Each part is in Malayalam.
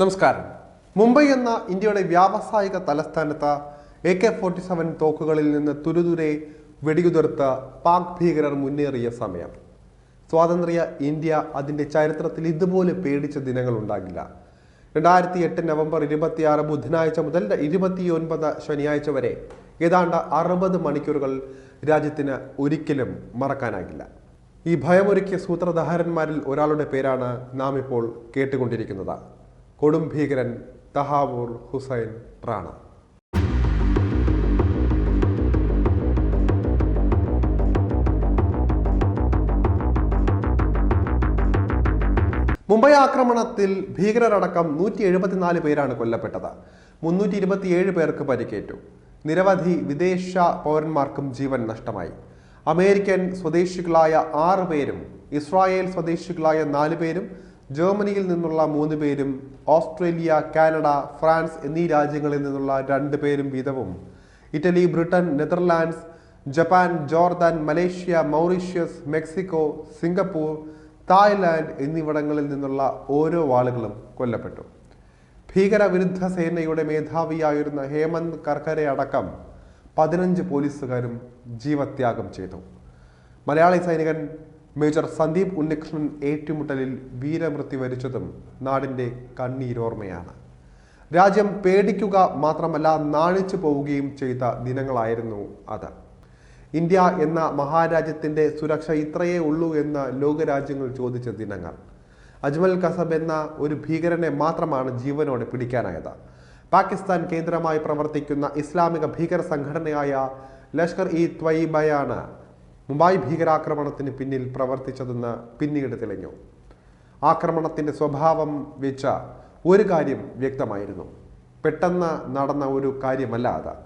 നമസ്കാരം. മുംബൈ എന്ന ഇന്ത്യയുടെ വ്യാവസായിക തലസ്ഥാനത്ത് എ കെ ഫോർട്ടി സെവൻ തോക്കുകളിൽ നിന്ന് തുരുതുരെ വെടിയുതിർത്ത് പാക് ഭീകരർ മുന്നേറിയ സമയം. സ്വാതന്ത്ര്യ ഇന്ത്യ അതിന്റെ ചരിത്രത്തിൽ ഇതുപോലെ പേടിച്ച ദിനങ്ങൾ ഉണ്ടാകില്ല. രണ്ടായിരത്തി എട്ട് നവംബർ ഇരുപത്തിയാറ് ബുധനാഴ്ച മുതൽ ഇരുപത്തിയൊൻപത് ശനിയാഴ്ച വരെ ഏതാണ്ട് അറുപത് മണിക്കൂറുകൾ രാജ്യത്തിന് ഒരിക്കലും മറക്കാനാകില്ല. ഈ ഭയമൊരുക്കിയ സൂത്രധാരന്മാരിൽ ഒരാളുടെ പേരാണ് നാം ഇപ്പോൾ കേട്ടുകൊണ്ടിരിക്കുന്നത്. കൊടും ഭീകരൻ തഹാവൂർ ഹുസൈൻ റാണ മുംബൈ ആക്രമണത്തിൽ ഭീകരരടക്കം നൂറ്റി എഴുപത്തിനാല് പേരാണ് കൊല്ലപ്പെട്ടത്. മുന്നൂറ്റി ഇരുപത്തിയേഴ് പേർക്ക് പരിക്കേറ്റു. നിരവധി വിദേശ പൗരന്മാർക്കും ജീവൻ നഷ്ടമായി. അമേരിക്കൻ സ്വദേശികളായ ആറ് പേരും ഇസ്രായേൽ സ്വദേശികളായ നാല് പേരും ജർമ്മനിയിൽ നിന്നുള്ള മൂന്ന് പേരും ഓസ്ട്രേലിയ കാനഡ ഫ്രാൻസ് എന്നീ രാജ്യങ്ങളിൽ നിന്നുള്ള രണ്ട് പേരും വീതവും. Italy Britain Netherlands Japan Jordan Malaysia Mauritius Mexico Singapore Thailand എന്നിവിടങ്ങളിൽ നിന്നുള്ള ഓരോ ആളുകളും കൊല്ലപ്പെട്ടു. ഭീകരവിരുദ്ധ സേനയുടെ മേധാവിയായിരുന്ന ഹേമന്ത് കർക്കരെ അടക്കം പതിനഞ്ച് പോലീസുകാരും ജീവത്യാഗം ചെയ്തു. മലയാളി സൈനികൻ മേജർ സന്ദീപ് ഉണ്ണികൃഷ്ണൻ ഏറ്റുമുട്ടലിൽ വീരമൃത്യു വരിച്ചതും നാടിന്റെ കണ്ണീരോർമ്മയാണ്. രാജ്യം പേടിക്കുക മാത്രമല്ല നാണിച്ചു പോവുകയും ചെയ്ത ദിനങ്ങളായിരുന്നു അത്. ഇന്ത്യ എന്ന മഹാരാജ്യത്തിന്റെ സുരക്ഷ ഇത്രയേ ഉള്ളൂ എന്ന് ലോകരാജ്യങ്ങൾ ചോദിച്ച ദിനങ്ങൾ. അജ്മൽ കസബ് എന്ന ഒരു ഭീകരനെ മാത്രമാണ് ജീവനോടെ പിടിക്കാനായത്. പാകിസ്ഥാൻ കേന്ദ്രമായി പ്രവർത്തിക്കുന്ന ഇസ്ലാമിക ഭീകര സംഘടനയായ ലഷ്കർ ഇ ത്വയ്ബയാണ് മുംബൈ ഭീകരാക്രമണത്തിന് പിന്നിൽ പ്രവർത്തിച്ചതെന്ന് പിന്നീട് തെളിഞ്ഞു. ആക്രമണത്തിന്റെ സ്വഭാവം വെച്ച ഒരു കാര്യം വ്യക്തമായിരുന്നു. പെട്ടെന്ന് നടന്ന ഒരു കാര്യമല്ല അത്.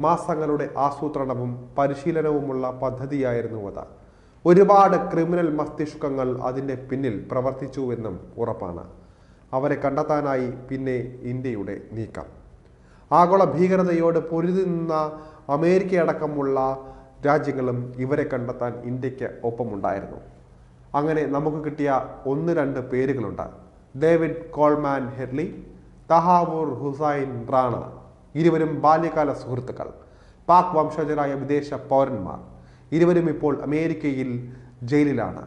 മാസങ്ങളുടെ ആസൂത്രണവും പരിശീലനവുമുള്ള പദ്ധതിയായിരുന്നു അത്. ഒരുപാട് ക്രിമിനൽ മസ്തിഷ്കങ്ങൾ അതിന്റെ പിന്നിൽ പ്രവർത്തിച്ചുവെന്നും ഉറപ്പാണ്. അവരെ കണ്ടെത്താനായി പിന്നെ ഇന്ത്യയുടെ നീക്കം. ആഗോള ഭീകരതയോട് പൊരുതി നിന്ന അമേരിക്കയടക്കമുള്ള രാജ്യങ്ങളും ഇവരെ കണ്ടെത്താൻ ഇന്ത്യയ്ക്ക് ഒപ്പമുണ്ടായിരുന്നു. അങ്ങനെ നമുക്ക് കിട്ടിയ ഒന്ന് രണ്ട് പേരുകളുണ്ട്. David Coleman Headley Tahawwur Hussain Rana ഇരുവരും ബാല്യകാല സുഹൃത്തുക്കൾ. പാക് വംശജരായ വിദേശ പൗരന്മാർ. ഇരുവരും ഇപ്പോൾ അമേരിക്കയിൽ ജയിലിലാണ്.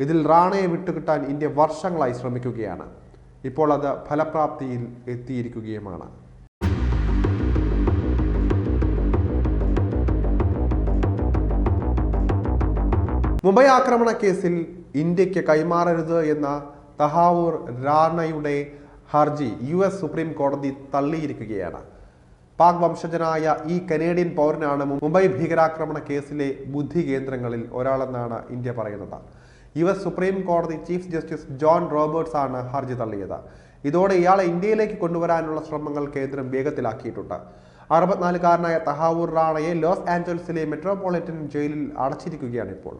ഇതിൽ റാണയെ വിട്ടുകിട്ടാൻ ഇന്ത്യ വർഷങ്ങളായി ശ്രമിക്കുകയാണ്. ഇപ്പോൾ അത് ഫലപ്രാപ്തിയിൽ എത്തിയിരിക്കുകയുമാണ്. മുംബൈ ആക്രമണ കേസിൽ ഇന്ത്യയ്ക്ക് കൈമാറരുത് എന്ന തഹാവൂർ റാണയുടെ ഹർജി യു എസ് സുപ്രീം കോടതി തള്ളിയിരിക്കുകയാണ്. പാക് വംശജനായ ഈ കനേഡിയൻ പൗരനാണ് മുംബൈ ഭീകരാക്രമണ കേസിലെ ബുദ്ധി കേന്ദ്രങ്ങളിൽ ഒരാളെന്നാണ് ഇന്ത്യ പറയുന്നത്. യു എസ് സുപ്രീം കോടതി ചീഫ് ജസ്റ്റിസ് ജോൺ റോബർട്ട്സ് ആണ് ഹർജി തള്ളിയത്. ഇതോടെ ഇയാളെ ഇന്ത്യയിലേക്ക് കൊണ്ടുവരാനുള്ള ശ്രമങ്ങൾ കേന്ദ്രം വേഗത്തിലാക്കിയിട്ടുണ്ട്. അറുപത്തിനാലുകാരനായ തഹാവൂർ റാണയെ ലോസ് ആഞ്ചൽസിലെ മെട്രോപൊളിറ്റൻ ജയിലിൽ അടച്ചിരിക്കുകയാണ് ഇപ്പോൾ.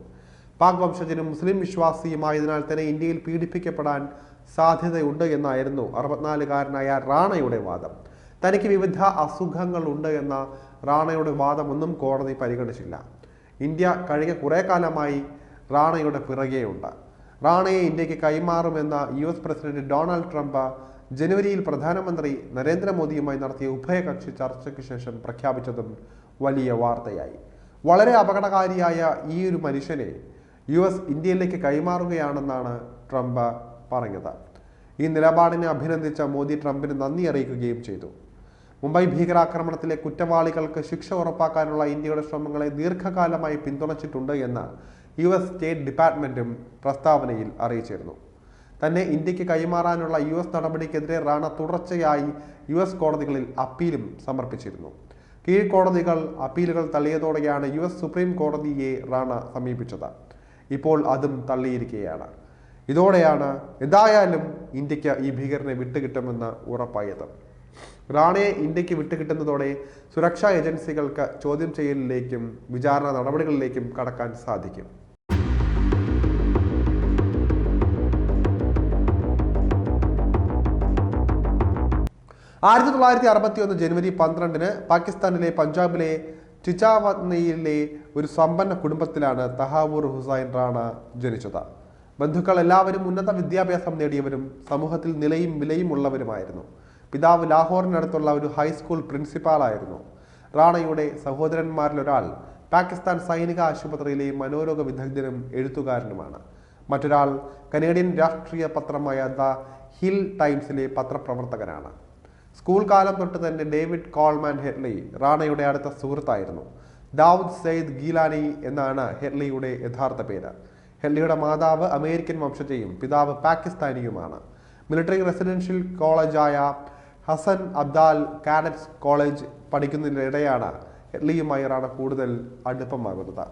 പാക് വംശജനും മുസ്ലിം വിശ്വാസിയുമായതിനാൽ തന്നെ ഇന്ത്യയിൽ പീഡിപ്പിക്കപ്പെടാൻ സാധ്യതയുണ്ട് എന്നായിരുന്നു അറുപത്തിനാലുകാരനായ റാണയുടെ വാദം. തനിക്ക് വിവിധ അസുഖങ്ങൾ ഉണ്ട് എന്ന റാണയുടെ വാദമൊന്നും കോടതി പരിഗണിച്ചില്ല. ഇന്ത്യ കഴിഞ്ഞ കുറേ കാലമായി റാണയുടെ പിറകെയുണ്ട്. റാണയെ ഇന്ത്യയ്ക്ക് കൈമാറുമെന്ന U S president Donald Trump ജനുവരിയിൽ പ്രധാനമന്ത്രി നരേന്ദ്രമോദിയുമായി നടത്തിയ ഉഭയകക്ഷി ചർച്ചയ്ക്ക് ശേഷം പ്രഖ്യാപിച്ചതും വലിയ വാർത്തയായി. വളരെ അപകടകാരിയായ ഈ ഒരു മനുഷ്യനെ യു എസ് ഇന്ത്യയിലേക്ക് കൈമാറുകയാണെന്നാണ് ട്രംപ് പറഞ്ഞത്. ഈ നിലപാടിനെ അഭിനന്ദിച്ച മോദി ട്രംപിന് നന്ദി അറിയിക്കുകയും ചെയ്തു. മുംബൈ ഭീകരാക്രമണത്തിലെ കുറ്റവാളികൾക്ക് ശിക്ഷ ഉറപ്പാക്കാനുള്ള ഇന്ത്യയുടെ ശ്രമങ്ങളെ ദീർഘകാലമായി പിന്തുണച്ചിട്ടുണ്ട് എന്ന് യു എസ് സ്റ്റേറ്റ് ഡിപ്പാർട്ട്മെന്റും പ്രസ്താവനയിൽ അറിയിച്ചിരുന്നു. തന്നെ ഇന്ത്യയ്ക്ക് കൈമാറാനുള്ള യു എസ് നടപടിക്കെതിരെ റാണ തുടർച്ചയായി യു എസ് കോടതികളിൽ അപ്പീലും സമർപ്പിച്ചിരുന്നു. കീഴ്ക്കോടതികൾ അപ്പീലുകൾ തള്ളിയതോടെയാണ് യു എസ് സുപ്രീം കോടതിയെ റാണ സമീപിച്ചത്. ഇപ്പോൾ അതും തള്ളിയിരിക്കുകയാണ്. ഇതോടെയാണ് എന്തായാലും ഇന്ത്യയ്ക്ക് ഈ ഭീകരനെ വിട്ടുകിട്ടുമെന്ന് ഉറപ്പായത്. റാണയെ ഇന്ത്യയ്ക്ക് വിട്ടുകിട്ടുന്നതോടെ സുരക്ഷാ ഏജൻസികൾക്ക് ചോദ്യം ചെയ്യലിലേക്കും വിചാരണ നടപടികളിലേക്കും കടക്കാൻ സാധിക്കും. ആയിരത്തി തൊള്ളായിരത്തി അറുപത്തി ഒന്ന് ജനുവരി പന്ത്രണ്ടിന് പാകിസ്ഥാനിലെ പഞ്ചാബിലെ ചിച്ചാവത്നയിലെ ഒരു സമ്പന്ന കുടുംബത്തിലാണ് തഹാവൂർ ഹുസൈൻ റാണ ജനിച്ചത്. ബന്ധുക്കൾ എല്ലാവരും ഉന്നത വിദ്യാഭ്യാസം നേടിയവരും സമൂഹത്തിൽ നിലയും വിലയും ഉള്ളവരുമായിരുന്നു. പിതാവ് ലാഹോറിനടുത്തുള്ള ഒരു ഹൈസ്കൂൾ പ്രിൻസിപ്പാളായിരുന്നു. റാണയുടെ സഹോദരന്മാരിലൊരാൾ പാകിസ്ഥാൻ സൈനിക ആശുപത്രിയിലെ മനോരോഗ വിദഗ്ധനും എഴുത്തുകാരനുമാണ്. മറ്റൊരാൾ കനേഡിയൻ രാഷ്ട്രീയ പത്രമായ ദ ഹിൽ ടൈംസിലെ പത്രപ്രവർത്തകനാണ്. സ്കൂൾ കാലം തൊട്ട് തന്നെ ഡേവിഡ് കോൾമാൻ ഹെഡ്ലി റാണയുടെ അടുത്ത സുഹൃത്തായിരുന്നു. ദാവൂദ് സെയ്ദ് ഗീലാനി എന്നാണ് ഹെഡ്ലിയുടെ യഥാർത്ഥ പേര്. ഹെഡ്ലിയുടെ മാതാവ് അമേരിക്കൻ വംശജയും പിതാവ് പാകിസ്ഥാനിയുമാണ്. മിലിറ്ററി റെസിഡൻഷ്യൽ കോളേജായ ഹസൻ അബ്ദാൽ കാഡറ്റ്സ് കോളേജ് പഠിക്കുന്നതിനിടെയാണ് ഹെഡ്ലിയുമായി റാണ കൂടുതൽ അടുപ്പമാകുന്നത്.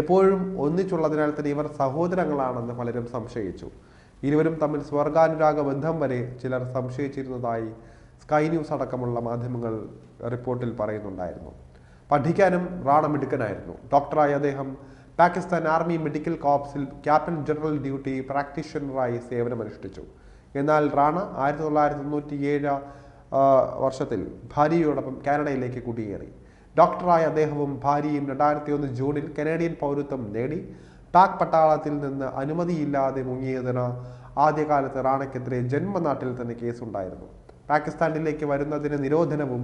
എപ്പോഴും ഒന്നിച്ചുള്ളതിനാൽ തന്നെ ഇവർ സഹോദരങ്ങളാണെന്ന് പലരും സംശയിച്ചു. ഇരുവരും തമ്മിൽ സ്വർഗാനുരാഗ ബന്ധം വരെ ചിലർ സംശയിച്ചിരുന്നതായി സ്കൈ ന്യൂസ് അടക്കമുള്ള മാധ്യമങ്ങൾ റിപ്പോർട്ടിൽ പറയുന്നുണ്ടായിരുന്നു. പഠിക്കാനും റാണ മിടുക്കനായിരുന്നു. ഡോക്ടറായ അദ്ദേഹം പാകിസ്ഥാൻ ആർമി മെഡിക്കൽ കോപ്സിൽ ക്യാപ്റ്റൻ ജനറൽ ഡ്യൂട്ടി പ്രാക്ടീഷണറായി സേവനമനുഷ്ഠിച്ചു. എന്നാൽ റാണ ആയിരത്തി തൊള്ളായിരത്തി തൊണ്ണൂറ്റി ഏഴ് വർഷത്തിൽ ഭാര്യയോടൊപ്പം കാനഡയിലേക്ക് കുടിയേറി. ഡോക്ടറായ അദ്ദേഹവും ഭാര്യയും രണ്ടായിരത്തി ഒന്ന് ജൂണിൽ കനേഡിയൻ പൗരത്വം നേടി. പാക് പട്ടാളത്തിൽ നിന്ന് അനുമതിയില്ലാതെ മുങ്ങിയതിന് ആദ്യകാലത്ത് റാണയ്ക്കെതിരെ ജന്മനാട്ടിൽ തന്നെ കേസുണ്ടായിരുന്നു. പാകിസ്ഥാനിലേക്ക് വരുന്നതിന് നിരോധനവും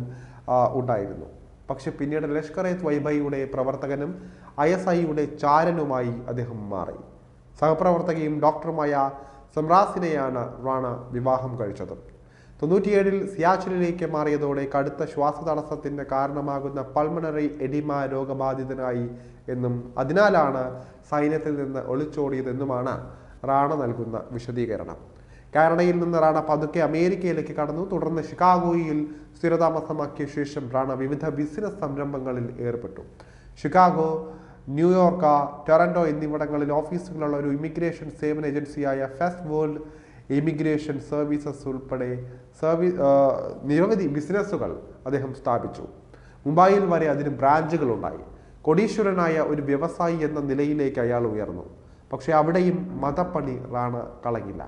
ഉണ്ടായിരുന്നു. പക്ഷെ പിന്നീട് ലഷ്കർ എ ത്വൈബയുടെ പ്രവർത്തകനും ഐ എസ് ഐയുടെ ചാരനുമായി അദ്ദേഹം മാറി. സഹപ്രവർത്തകയും ഡോക്ടറുമായ സമ്രാസിനെയാണ് റാണ വിവാഹം കഴിച്ചത്. തൊണ്ണൂറ്റിയേഴിൽ സിയാച്ചിനിലേക്ക് മാറിയതോടെ കടുത്ത ശ്വാസതടസ്സത്തിന് കാരണമാകുന്ന പൾമണറി എഡിമ രോഗബാധിതനായി എന്നും അതിനാലാണ് സൈന്യത്തിൽ നിന്ന് ഒളിച്ചോടിയതെന്നുമാണ് റാണ നൽകുന്ന വിശദീകരണം. കാനഡയിൽ നിന്ന് റാണ പതുക്കെ അമേരിക്കയിലേക്ക് കടന്നു. തുടർന്ന് ഷിക്കാഗോയിൽ സ്ഥിരതാമസമാക്കിയ ശേഷം റാണ വിവിധ ബിസിനസ് സംരംഭങ്ങളിൽ ഏർപ്പെട്ടു. ഷിക്കാഗോ ന്യൂയോർക്ക് ടൊറന്റോ എന്നിവിടങ്ങളിൽ ഓഫീസുകളുള്ള ഒരു ഇമിഗ്രേഷൻ സേവന ഏജൻസിയായ ഫെസ്റ്റ് വേൾഡ് ഇമിഗ്രേഷൻ സർവീസസ് ഉൾപ്പെടെ സർവീ നിരവധി ബിസിനസ്സുകൾ അദ്ദേഹം സ്ഥാപിച്ചു. മുംബൈയിൽ വരെ അതിന് ബ്രാഞ്ചുകൾ ഉണ്ടായി കൊടീശ്വരനായ ഒരു വ്യവസായി എന്ന നിലയിലേക്ക് അയാൾ ഉയർന്നു. പക്ഷേ അവിടെയും മതപ്പണി റാണ കളഞ്ഞില്ല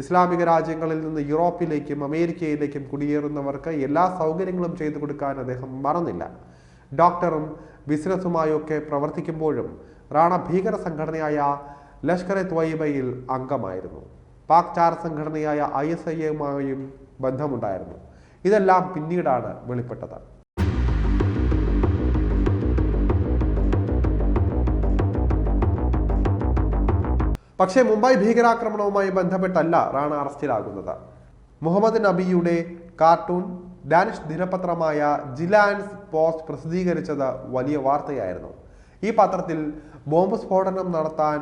ഇസ്ലാമിക രാജ്യങ്ങളിൽ നിന്ന് യൂറോപ്പിലേക്കും അമേരിക്കയിലേക്കും കുടിയേറുന്നവർക്ക് എല്ലാ സൗകര്യങ്ങളും ചെയ്തു കൊടുക്കാൻ അദ്ദേഹം മറന്നില്ല. ഡോക്ടറും ബിസിനസ്സുമായൊക്കെ പ്രവർത്തിക്കുമ്പോഴും റാണ ഭീകര സംഘടനയായ ലഷ്കർ എ ത്വയ്ബയിൽ അംഗമായിരുന്നു. പാക് ചാര സംഘടനയായ ഐ എസ് ഐയുമായും ബന്ധമുണ്ടായിരുന്നു. ഇതെല്ലാം പിന്നീടാണ് വെളിപ്പെട്ടത്. പക്ഷേ മുംബൈ ഭീകരാക്രമണവുമായി ബന്ധപ്പെട്ടല്ല റാണ അറസ്റ്റിലാകുന്നത്. മുഹമ്മദ് നബിയുടെ കാർട്ടൂൺ ഡാനിഷ് ദിനപത്രമായ ജിലാൻസ് പോസ്റ്റ് പ്രസിദ്ധീകരിച്ചത് വലിയ വാർത്തയായിരുന്നു. ഈ പത്രത്തിൽ ബോംബ് സ്ഫോടനം നടത്താൻ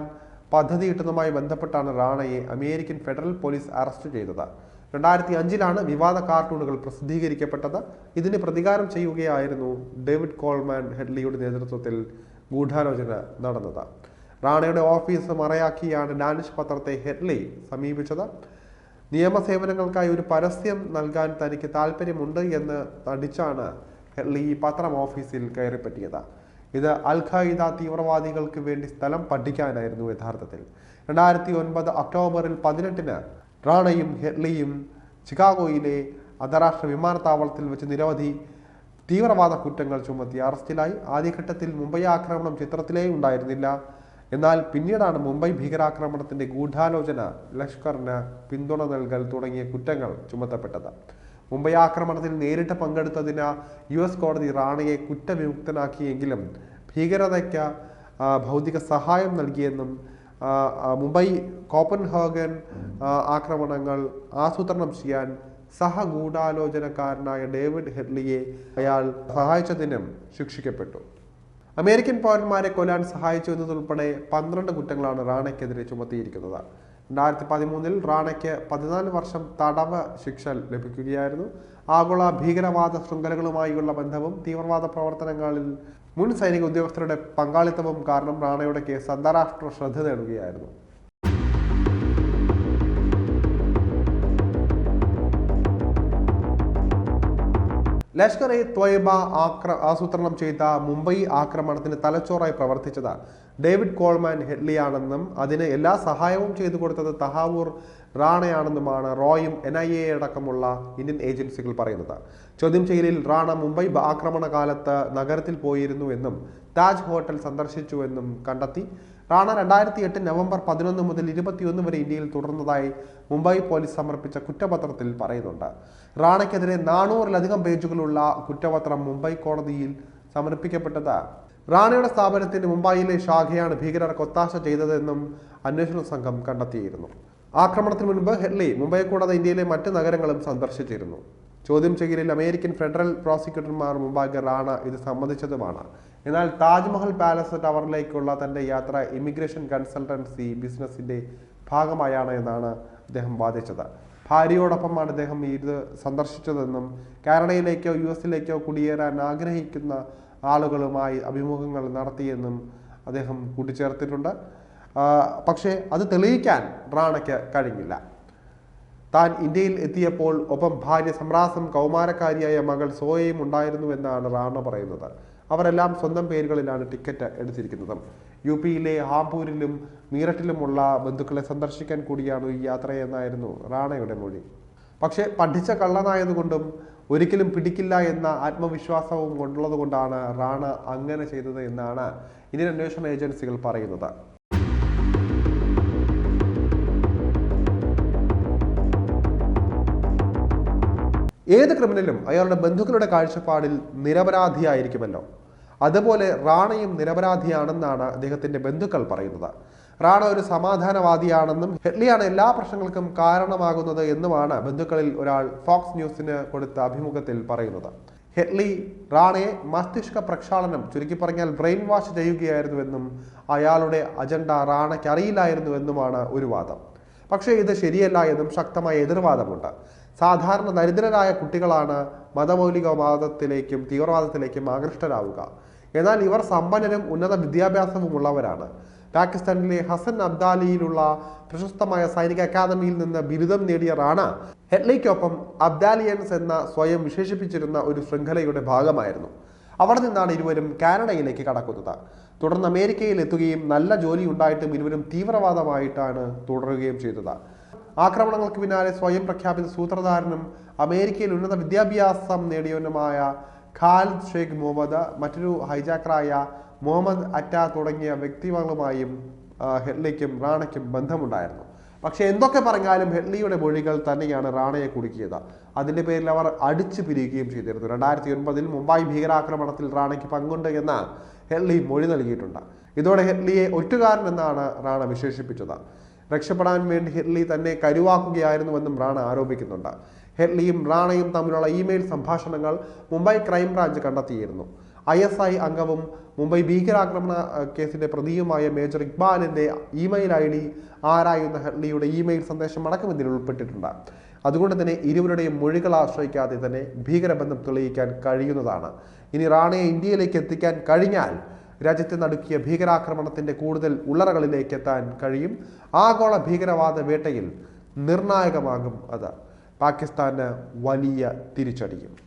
പദ്ധതിയിട്ടതുമായി ബന്ധപ്പെട്ടാണ് റാണയെ അമേരിക്കൻ ഫെഡറൽ പോലീസ് അറസ്റ്റ് ചെയ്തത്. രണ്ടായിരത്തി അഞ്ചിലാണ് വിവാദ കാർട്ടൂണുകൾ പ്രസിദ്ധീകരിക്കപ്പെട്ടത്. ഇതിന് പ്രതികാരം ചെയ്യുകയായിരുന്നു ഡേവിഡ് കോൾമാൻ ഹെഡ്ലിയുടെ നേതൃത്വത്തിൽ ഗൂഢാലോചന നടന്നത്. റാണയുടെ ഓഫീസ് മറയാക്കിയാണ് ഡാനിഷ് പത്രത്തെ ഹെഡ്ലി സമീപിച്ചത്. നിയമസേവനങ്ങൾക്കായി ഒരു പരസ്യം നൽകാൻ തനിക്ക് താല്പര്യമുണ്ട് എന്ന് നടിച്ചാണ് ഹെഡ്ലി ഈ പത്രം ഓഫീസിൽ കയറിപ്പറ്റിയത്. ഇത് അൽ തീവ്രവാദികൾക്ക് വേണ്ടി സ്ഥലം പഠിക്കാനായിരുന്നു യഥാർത്ഥത്തിൽ. രണ്ടായിരത്തി ഒൻപത് ഒക്ടോബറിൽ പതിനെട്ടിന് റാണയും ഹെഡ്ലിയും ചിക്കാഗോയിലെ അന്താരാഷ്ട്ര വിമാനത്താവളത്തിൽ വെച്ച് നിരവധി തീവ്രവാദ കുറ്റങ്ങൾ ചുമത്തി അറസ്റ്റിലായി. ആദ്യഘട്ടത്തിൽ മുംബൈ ആക്രമണം ചിത്രത്തിലേ ഉണ്ടായിരുന്നില്ല. എന്നാൽ പിന്നീടാണ് മുംബൈ ഭീകരാക്രമണത്തിന്റെ ഗൂഢാലോചന ലഷ്കറിന് പിന്തുണ നൽകൽ തുടങ്ങിയ കുറ്റങ്ങൾ ചുമത്തപ്പെട്ടത്. മുംബൈ ആക്രമണത്തിൽ നേരിട്ട് പങ്കെടുത്തതിന് യു എസ് കോടതി റാണയെ കുറ്റവിമുക്തനാക്കിയെങ്കിലും ഭീകരതയ്ക്ക് ഭൗതിക സഹായം നൽകിയെന്നും മുംബൈ കോപ്പൻഹേഗൻ ആക്രമണങ്ങൾ ആസൂത്രണം ചെയ്യാൻ സഹഗൂഢാലോചനക്കാരനായ ഡേവിഡ് ഹെഡ്ലിയെ അയാൾ സഹായിച്ചതിനും ശിക്ഷിക്കപ്പെട്ടു. അമേരിക്കൻ പൗരന്മാരെ കൊല്ലാൻ സഹായിച്ചു എന്നതുൾപ്പെടെ പന്ത്രണ്ട് കുറ്റങ്ങളാണ് റാണയ്ക്കെതിരെ ചുമത്തിയിരിക്കുന്നത്. രണ്ടായിരത്തി പതിമൂന്നിൽ റാണയ്ക്ക് പതിനാല് വർഷം തടവ് ശിക്ഷ ലഭിക്കുകയായിരുന്നു. ആഗോള ഭീകരവാദ ശൃംഖലകളുമായുള്ള ബന്ധവും തീവ്രവാദ പ്രവർത്തനങ്ങളിൽ മുൻ സൈനിക ഉദ്യോഗസ്ഥരുടെ പങ്കാളിത്തവും കാരണം റാണയുടെ കേസ് അന്താരാഷ്ട്ര ശ്രദ്ധ നേടുകയായിരുന്നു. ലഷ്കർ എ ത്വയ്ബ ആക്ര ആസൂത്രണം ചെയ്ത മുംബൈ ആക്രമണത്തിന് തലച്ചോറായി പ്രവർത്തിച്ചത് ഡേവിഡ് കോൾമാൻ ഹെഡ്ലിയാണെന്നും അതിന് എല്ലാ സഹായവും ചെയ്തു കൊടുത്തത് തഹാവൂർ റാണയാണെന്നുമാണ് റോയും എൻ ഐ എ അടക്കമുള്ള ഇന്ത്യൻ ഏജൻസികൾ പറയുന്നത്. ചോദ്യം ചെയ്യലിൽ റാണ മുംബൈ ആക്രമണ കാലത്ത് നഗരത്തിൽ പോയിരുന്നു എന്നും താജ് ഹോട്ടൽ സന്ദർശിച്ചുവെന്നും കണ്ടെത്തി. റാണ രണ്ടായിരത്തി എട്ട് നവംബർ പതിനൊന്ന് മുതൽ ഇരുപത്തിയൊന്ന് വരെ ഇന്ത്യയിൽ തുടർന്നതായി മുംബൈ പോലീസ് സമർപ്പിച്ച കുറ്റപത്രത്തിൽ പറയുന്നുണ്ട്. റാണയ്ക്കെതിരെ നാനൂറിലധികം പേജുകളുള്ള കുറ്റപത്രം മുംബൈ കോടതിയിൽ സമർപ്പിക്കപ്പെട്ടത് റാണയുടെ സ്ഥാപനത്തിന്റെ മുംബൈയിലെ ശാഖയാണ് ഭീകരർക്ക് ഒത്താശ ചെയ്തതെന്നും അന്വേഷണ സംഘം കണ്ടെത്തിയിരുന്നു. ആക്രമണത്തിന് മുൻപ് ഹെഡ്ലി മുംബൈ കൂടാതെ ഇന്ത്യയിലെ മറ്റ് നഗരങ്ങളും സന്ദർശിച്ചിരുന്നു. ചോദ്യം ചെയ്യലിൽ അമേരിക്കൻ ഫെഡറൽ പ്രോസിക്യൂട്ടർമാർ മുമ്പാകെ റാണ ഇത് സമ്മതിച്ചതുമാണ്. എന്നാൽ താജ്മഹൽ പാലസ് ടവറിലേക്കുള്ള തന്റെ യാത്ര ഇമിഗ്രേഷൻ കൺസൾട്ടൻസി ബിസിനസ്സിന്റെ ഭാഗമായാണ് എന്നാണ് അദ്ദേഹം വാദിച്ചത്. ഭാര്യയോടൊപ്പമാണ് അദ്ദേഹം ഇത് സന്ദർശിച്ചതെന്നും കാനഡയിലേക്കോ യു എസിലേക്കോ കുടിയേറാൻ ആഗ്രഹിക്കുന്ന ആളുകളുമായി അഭിമുഖങ്ങൾ നടത്തിയെന്നും അദ്ദേഹം കൂട്ടിച്ചേർത്തിട്ടുണ്ട്. പക്ഷേ അത് തെളിയിക്കാൻ റാണയ്ക്ക് കഴിഞ്ഞില്ല. താൻ ഇന്ത്യയിൽ എത്തിയപ്പോൾ ഒപ്പം ഭാര്യ സമ്രാസം കൗമാരക്കാരിയായ മകൾ സോയയും ഉണ്ടായിരുന്നുവെന്നാണ് റാണ പറയുന്നത്. അവരെല്ലാം സ്വന്തം പേരുകളിലാണ് ടിക്കറ്റ് എടുത്തിരിക്കുന്നത്. യു പിയിലെ ഹാപൂരിലും മീററ്റിലുമുള്ള ബന്ധുക്കളെ സന്ദർശിക്കാൻ കൂടിയാണ് ഈ യാത്രയെന്നായിരുന്നു റാണയുടെ മൊഴി. പക്ഷേ പഠിച്ച കള്ളനായതുകൊണ്ടും ഒരിക്കലും പിടിക്കില്ല എന്ന ആത്മവിശ്വാസവും കൊണ്ടുള്ളത് കൊണ്ടാണ് റാണ അങ്ങനെ ചെയ്തത് എന്നാണ് ഇന്ത്യൻ അന്വേഷണ ഏജൻസികൾ പറയുന്നത്. ഏത് ക്രിമിനലും അയാളുടെ ബന്ധുക്കളുടെ കാഴ്ചപ്പാടിൽ നിരപരാധിയായിരിക്കുമല്ലോ. അതുപോലെ റാണയും നിരപരാധിയാണെന്നാണ് അദ്ദേഹത്തിന്റെ ബന്ധുക്കൾ പറയുന്നത്. റാണ ഒരു സമാധാനവാദിയാണെന്നും ഹെഡ്ലിയാണ് എല്ലാ പ്രശ്നങ്ങൾക്കും കാരണമാകുന്നത് എന്നുമാണ് ബന്ധുക്കളിൽ ഒരാൾ ഫോക്സ് ന്യൂസിന് കൊടുത്ത അഭിമുഖത്തിൽ പറയുന്നത്. ഹെഡ്ലി റാണയെ മസ്തിഷ്ക പ്രക്ഷാളനം ചുരുക്കി പറഞ്ഞാൽ ബ്രെയിൻ വാഷ് ചെയ്യുകയായിരുന്നുവെന്നും അയാളുടെ അജണ്ട റാണയ്ക്ക് അറിയില്ലായിരുന്നുവെന്നുമാണ് ഒരു വാദം. പക്ഷേ ഇത് ശരിയല്ല എന്നും ശക്തമായ എതിർവാദമുണ്ട്. സാധാരണ ദരിദ്രരായ കുട്ടികളാണ് മതമൗലികവാദത്തിലേക്കും തീവ്രവാദത്തിലേക്കും ആകൃഷ്ടരാവുക. എന്നാൽ ഇവർ സമ്പന്നരും ഉന്നത വിദ്യാഭ്യാസവും ഉള്ളവരാണ് പാകിസ്ഥാനിലെ ഹസൻ അബ്ദാലിയിലുള്ള പ്രശസ്തമായ സൈനിക അക്കാദമിയിൽ നിന്ന് ബിരുദം നേടിയ റാണ ഹെഡ്ലിക്കൊപ്പം അബ്ദാലിയൻസ് എന്ന സ്വയം വിശേഷിപ്പിച്ചിരുന്ന ഒരു ശൃംഖലയുടെ ഭാഗമായിരുന്നു. അവിടെ നിന്നാണ് ഇരുവരും കാനഡയിലേക്ക് കടക്കുന്നത്. തുടർന്ന് അമേരിക്കയിൽ എത്തുകയും നല്ല ജോലി ഉണ്ടായിട്ടും ഇരുവരും തീവ്രവാദമായിട്ടാണ് തുടരുകയും ചെയ്തത്. ആക്രമണങ്ങൾക്ക് പിന്നാലെ സ്വയം പ്രഖ്യാപിത സൂത്രധാരനും അമേരിക്കയിൽ ഉന്നത വിദ്യാഭ്യാസം നേടിയവനുമായ ഖാലിദ് ഷെയ്ഖ് മുഹമ്മദ് മറ്റൊരു ഹൈജാക്കറായ മുഹമ്മദ് അറ്റ തുടങ്ങിയ വ്യക്തികളുമായും ഹെഡ്ലിക്കും റാണയ്ക്കും ബന്ധമുണ്ടായിരുന്നു. പക്ഷേ എന്തൊക്കെ പറഞ്ഞാലും ഹെഡ്ലിയുടെ മൊഴികൾ തന്നെയാണ് റാണയെ കുടുക്കിയത്. അതിന്റെ പേരിൽ അവർ അടിച്ചു പിരിയുകയും ചെയ്തിരുന്നു. രണ്ടായിരത്തി ഒൻപതിൽ മുംബൈ ഭീകരാക്രമണത്തിൽ റാണയ്ക്ക് പങ്കുണ്ട് എന്ന് ഹെഡ്ലി മൊഴി നൽകിയിട്ടുണ്ട്. ഇതോടെ ഹെഡ്ലിയെ ഒറ്റുകാരൻ എന്നാണ് റാണ വിശേഷിപ്പിച്ചത്. രക്ഷപ്പെടാൻ വേണ്ടി ഹെഡ്ലി തന്നെ കരുവാക്കുകയായിരുന്നുവെന്നും റാണ ആരോപിക്കുന്നുണ്ട്. ഹെഡ്ലിയും റാണയും തമ്മിലുള്ള ഇമെയിൽ സംഭാഷണങ്ങൾ മുംബൈ ക്രൈംബ്രാഞ്ച് കണ്ടെത്തിയിരുന്നു. ഐ എസ് ഐ അംഗവും മുംബൈ ഭീകരാക്രമണ കേസിന്റെ പ്രതിയുമായ മേജർ ഇക്ബാലിന്റെ ഇമെയിൽ ഐ ഡി ആരായുന്ന ഹെഡ്ലിയുടെ ഇമെയിൽ സന്ദേശം അടക്കം ഇതിൽ ഉൾപ്പെട്ടിട്ടുണ്ട്. അതുകൊണ്ട് തന്നെ ഇരുവരുടെയും മൊഴികൾ ആശ്രയിക്കാതെ തന്നെ ഭീകരബന്ധം തെളിയിക്കാൻ കഴിയുന്നതാണ്. ഇനി റാണയെ ഇന്ത്യയിലേക്ക് എത്തിക്കാൻ കഴിഞ്ഞാൽ രാജ്യത്തെ നടുക്കിയ ഭീകരാക്രമണത്തിന്റെ കൂടുതൽ ഉള്ളറകളിലേക്ക് എത്താൻ കഴിയും. ആഗോള ഭീകരവാദ വേട്ടയിൽ നിർണായകമാകും അത്. പാകിസ്ഥാന് വലിയ തിരിച്ചടിയും.